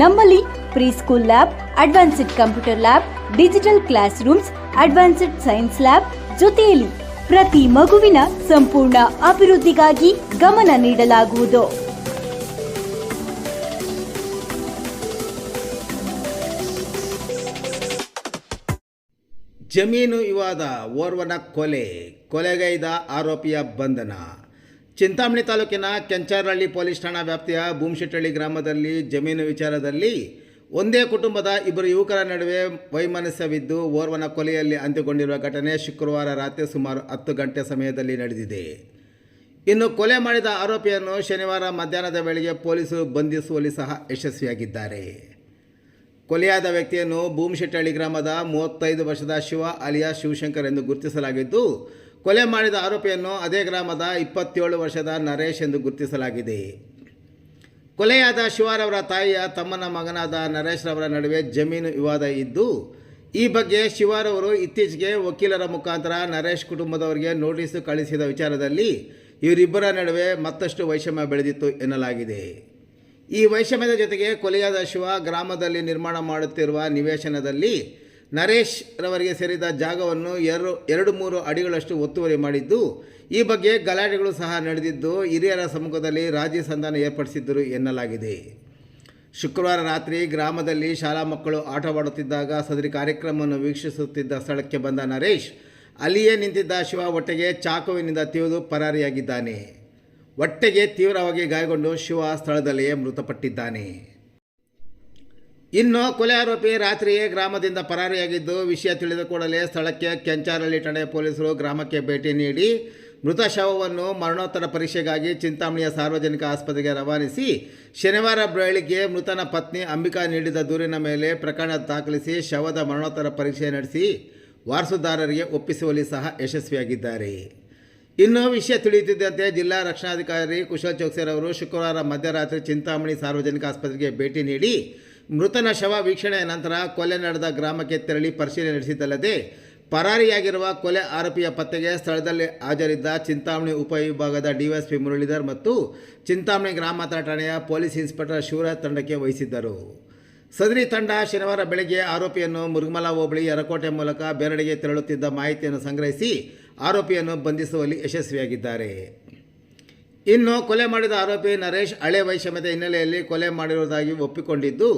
ನಮ್ಮಲ್ಲಿ pre school lab, advanced computer lab, digital class rooms advanced science lab ಜೊತೆಯಲ್ಲಿ ಪ್ರತಿ ಮಗುವಿನ ಸಂಪೂರ್ಣ ಅಭಿವೃದ್ಧಿಗಾಗಿ ಗಮನ ನೀಡಲಾಗುವುದು. ಜಮೀನು ವಿವಾದ ಓರ್ವನ ಕೊಲೆ, ಕೊಲೆಗೈದ ಆರೋಪಿಯ ಬಂಧನ. ಚಿಂತಾಮಣಿ ತಾಲೂಕಿನ ಕೆಂಚಾರಹಳ್ಳಿ ಪೊಲೀಸ್ ಠಾಣಾ ವ್ಯಾಪ್ತಿಯ ಭೂಮಶೆಟ್ಟಳ್ಳಿ ಗ್ರಾಮದಲ್ಲಿ ಜಮೀನು ವಿಚಾರದಲ್ಲಿ ಒಂದೇ ಕುಟುಂಬದ ಇಬ್ಬರು ಯುವಕರ ನಡುವೆ ವೈಮನಸ್ಯವಿದ್ದು ಓರ್ವನ ಕೊಲೆಯಲ್ಲಿ ಅಂತ್ಯಗೊಂಡಿರುವ ಘಟನೆ ಶುಕ್ರವಾರ ರಾತ್ರಿ ಸುಮಾರು ಹತ್ತು ಗಂಟೆ ಸಮಯದಲ್ಲಿ ನಡೆದಿದೆ. ಇನ್ನು ಕೊಲೆ ಮಾಡಿದ ಆರೋಪಿಯನ್ನು ಶನಿವಾರ ಮಧ್ಯಾಹ್ನದ ವೇಳೆಗೆ ಪೊಲೀಸರು ಬಂಧಿಸುವಲ್ಲಿ ಸಹ ಯಶಸ್ವಿಯಾಗಿದ್ದಾರೆ. ಕೊಲೆಯಾದ ವ್ಯಕ್ತಿಯನ್ನು ಭೂಮಿಶೆಟ್ಟಹಳ್ಳಿ ಗ್ರಾಮದ ಮೂವತ್ತೈದು ವರ್ಷದ ಶಿವ ಅಲಿಯಾ ಶಿವಶಂಕರ್ ಎಂದು ಗುರುತಿಸಲಾಗಿದ್ದು ಕೊಲೆ ಮಾಡಿದ ಆರೋಪಿಯನ್ನು ಅದೇ ಗ್ರಾಮದ ಇಪ್ಪತ್ತೇಳು ವರ್ಷದ ನರೇಶ್ ಎಂದು ಗುರುತಿಸಲಾಗಿದೆ. ಕೊಲೆಯಾದ ಶಿವರವರ ತಾಯಿಯ ತಮ್ಮನ ಮಗನಾದ ನರೇಶ್ ರವರ ನಡುವೆ ಜಮೀನು ವಿವಾದ ಇದ್ದು, ಈ ಬಗ್ಗೆ ಶಿವಾರವರು ಇತ್ತೀಚೆಗೆ ವಕೀಲರ ಮುಖಾಂತರ ನರೇಶ್ ಕುಟುಂಬದವರಿಗೆ ನೋಟಿಸ್ ಕಳಿಸಿದ ವಿಚಾರದಲ್ಲಿ ಇವರಿಬ್ಬರ ನಡುವೆ ಮತ್ತಷ್ಟು ವೈಷಮ್ಯ ಬೆಳೆದಿತ್ತು ಎನ್ನಲಾಗಿದೆ. ಈ ವೈಷಮ್ಯದ ಜೊತೆಗೆ ಕೊಲೆಯಾದ ಶಿವ ಗ್ರಾಮದಲ್ಲಿ ನಿರ್ಮಾಣ ಮಾಡುತ್ತಿರುವ ನಿವೇಶನದಲ್ಲಿ ನರೇಶ್ ರವರಿಗೆ ಸೇರಿದ ಜಾಗವನ್ನು ಎರಡು ಎರಡು ಮೂರು ಅಡಿಗಳಷ್ಟು ಒತ್ತುವರಿ ಮಾಡಿದ್ದು, ಈ ಬಗ್ಗೆ ಗಲಾಟೆಗಳು ಸಹ ನಡೆದಿದ್ದು, ಹಿರಿಯರ ಸಮ್ಮುಖದಲ್ಲಿ ರಾಜಿ ಸಂಧಾನ ಏರ್ಪಡಿಸಿದ್ದರು ಎನ್ನಲಾಗಿದೆ. ಶುಕ್ರವಾರ ರಾತ್ರಿ ಗ್ರಾಮದಲ್ಲಿ ಶಾಲಾ ಮಕ್ಕಳು ಆಟವಾಡುತ್ತಿದ್ದಾಗ ಸದರಿ ಕಾರ್ಯಕ್ರಮವನ್ನು ವೀಕ್ಷಿಸುತ್ತಿದ್ದ ಸ್ಥಳಕ್ಕೆ ಬಂದ ನರೇಶ್, ಅಲ್ಲಿಯೇ ನಿಂತಿದ್ದ ಶಿವ ಹೊಟ್ಟೆಗೆ ಚಾಕುವಿನಿಂದ ತಿವಿದು ಪರಾರಿಯಾಗಿದ್ದಾನೆ. ಹೊಟ್ಟೆಗೆ ತೀವ್ರವಾಗಿ ಗಾಯಗೊಂಡು ಶಿವ ಸ್ಥಳದಲ್ಲಿಯೇ ಮೃತಪಟ್ಟಿದ್ದಾನೆ. ಇನ್ನು ಕೊಲೆ ಆರೋಪಿ ರಾತ್ರಿಯೇ ಗ್ರಾಮದಿಂದ ಪರಾರಿಯಾಗಿದ್ದು ವಿಷಯ ತಿಳಿದ ಕೂಡಲೇ ಸ್ಥಳಕ್ಕೆ ಕೆಂಚಾರಳ್ಳಿ ಠಾಣೆ ಪೊಲೀಸರು ಗ್ರಾಮಕ್ಕೆ ಭೇಟಿ ನೀಡಿ ಮೃತ ಶವವನ್ನು ಮರಣೋತ್ತರ ಪರೀಕ್ಷೆಗಾಗಿ ಚಿಂತಾಮಣಿಯ ಸಾರ್ವಜನಿಕ ಆಸ್ಪತ್ರೆಗೆ ರವಾನಿಸಿ ಶನಿವಾರ ಬೆಳಗ್ಗೆ ಮೃತನ ಪತ್ನಿ ಅಂಬಿಕಾ ನೀಡಿದ ದೂರಿನ ಮೇಲೆ ಪ್ರಕರಣ ದಾಖಲಿಸಿ ಶವದ ಮರಣೋತ್ತರ ಪರೀಕ್ಷೆ ನಡೆಸಿ ವಾರಸುದಾರರಿಗೆ ಒಪ್ಪಿಸುವಲ್ಲಿ ಸಹ ಯಶಸ್ವಿಯಾಗಿದ್ದಾರೆ. ಇನ್ನು ವಿಷಯ ತಿಳಿಯುತ್ತಿದ್ದಂತೆ ಜಿಲ್ಲಾ ರಕ್ಷಣಾಧಿಕಾರಿ ಕುಶಲ್ ಅವರು ಶುಕ್ರವಾರ ಮಧ್ಯರಾತ್ರಿ ಚಿಂತಾಮಣಿ ಸಾರ್ವಜನಿಕ ಆಸ್ಪತ್ರೆಗೆ ಭೇಟಿ ನೀಡಿ ಮೃತನ ಶವ ವೀಕ್ಷಣೆಯ ನಂತರ ಕೊಲೆ ನಡೆದ ಗ್ರಾಮಕ್ಕೆ ತೆರಳಿ ಪರಿಶೀಲನೆ ನಡೆಸಿದ್ದಲ್ಲದೆ ಪರಾರಿಯಾಗಿರುವ ಕೊಲೆ ಆರೋಪಿಯ ಪತ್ತೆಗೆ ಸ್ಥಳದಲ್ಲಿ ಹಾಜರಿದ್ದ ಚಿಂತಾಮಣಿ ಉಪವಿಭಾಗದ ಡಿವೈಎಸ್ಪಿ ಮುರಳೀಧರ್ ಮತ್ತು ಚಿಂತಾಮಣಿ ಗ್ರಾಮಾಂತರ ಠಾಣೆಯ ಪೊಲೀಸ್ ಇನ್ಸ್ಪೆಕ್ಟರ್ ಶಿವರಾಜ್ ತಂಡಕ್ಕೆ ವಹಿಸಿದ್ದರು. ಸದರಿ ತಂಡ ಶನಿವಾರ ಬೆಳಗ್ಗೆ ಆರೋಪಿಯನ್ನು ಮುರುಗಮಲ ಹೋಬಳಿ ಯರಕೋಟೆ ಮೂಲಕ ಬೇರೆಡೆಗೆ ತೆರಳುತ್ತಿದ್ದ ಮಾಹಿತಿಯನ್ನು ಸಂಗ್ರಹಿಸಿ ಆರೋಪಿಯನ್ನು ಬಂಧಿಸುವಲ್ಲಿ ಯಶಸ್ವಿಯಾಗಿದ್ದಾರೆ. ಇನ್ನು ಕೊಲೆ ಮಾಡಿದ ಆರೋಪಿ ನರೇಶ್ ಹಳೆ ವೈಷಮ್ಯದ ಹಿನ್ನೆಲೆಯಲ್ಲಿ ಕೊಲೆ ಮಾಡಿರುವುದಾಗಿ ಒಪ್ಪಿಕೊಂಡಿದ್ದು,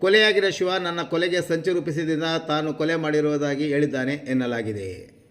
ಕೊಲೆಯಾಗಿರುವ ಶಿವ ನನ್ನ ಕೊಲೆಗೆ ಸಂಚು ರೂಪಿಸಿದಿಂದ ತಾನು ಕೊಲೆ ಮಾಡಿರುವುದಾಗಿ ಹೇಳಿದ್ದಾನೆ ಎನ್ನಲಾಗಿದೆ.